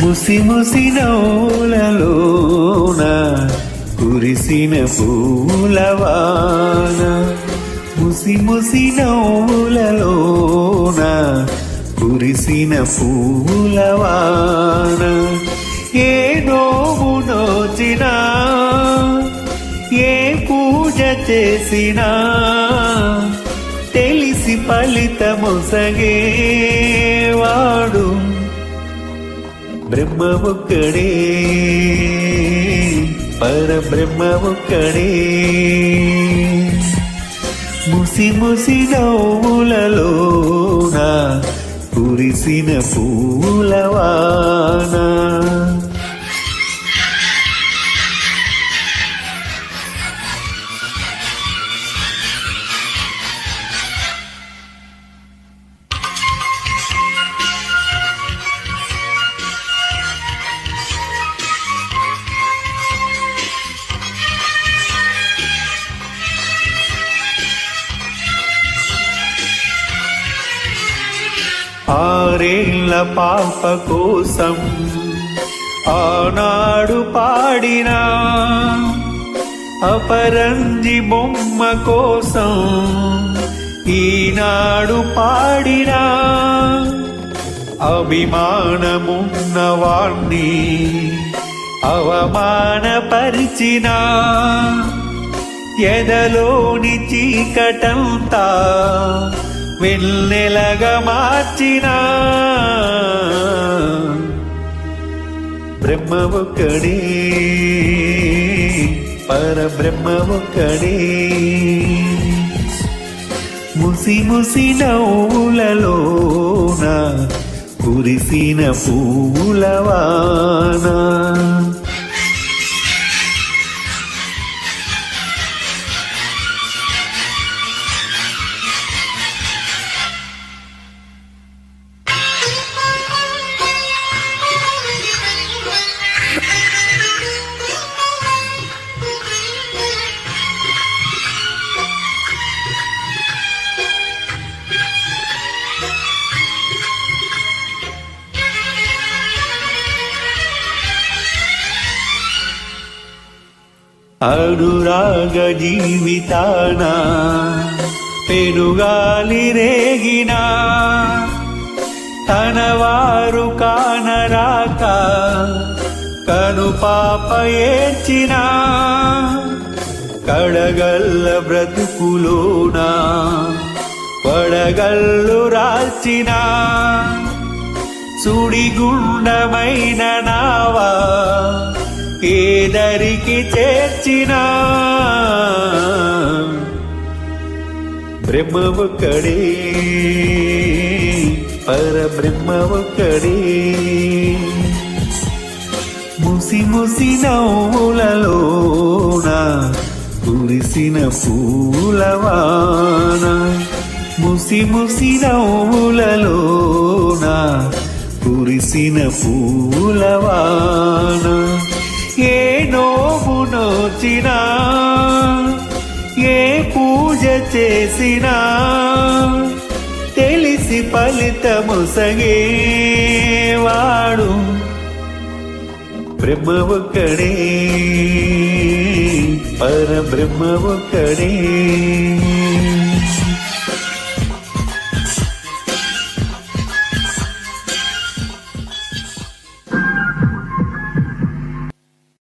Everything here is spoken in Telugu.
ముసి ముసి నోలలోన కురిసిన పూలవాన. ముసి ముసి నోలలోన కురిసిన పూలవాన. ఏ నోము నోచినా ఏ పూజ చేసినా తెలిసి ఫలితమొసగేవాడు బ్రహ్మ ఒక్కడే పరబ్రహ్మ ఒక్కడే ముసి ముసి నవ్వులలోన కురిసిన పూలవానా ఆరేళ్ళ పాప కోసం ఆనాడు పాడినా అపరంజి బొమ్మ కోసం ఈనాడు పాడినా అభిమానమున్నవాణ్ణి అవమానపరిచిన ఎదలోని చీకటంతా వెన్నెలగా మార్చిన. బ్రహ్మ ఒక్కడే పరబ్రహ్మ ఒక్కడే. ముసి ముసి నవ్వులలోన కురిసిన పూలవానా అనురాగ జీవితాన పెనుగాలి రేగిన తన వారు కానరాక కను పాప ఏడ్చిన కడగల్ల బ్రతుకులోన పడగల్లు రాల్చిన సుడిగుండమైన నావా ఏదరికి చేర్చిన బ్రహ్మ ఒక్కడే పరబ్రహ్మ ఒక్కడే ముసి ముసి నవ్వులలోన కురిసిన పూలవాన ముసి ముసి నవ్వులలోన కురిసిన పూలవాన నోచినా ఏ పూజ చేసినా తెలిసి ఫలితము సగేవాడు. బ్రహ్మ ఒక్కడే పరబ్రహ్మ ఒక్కడే.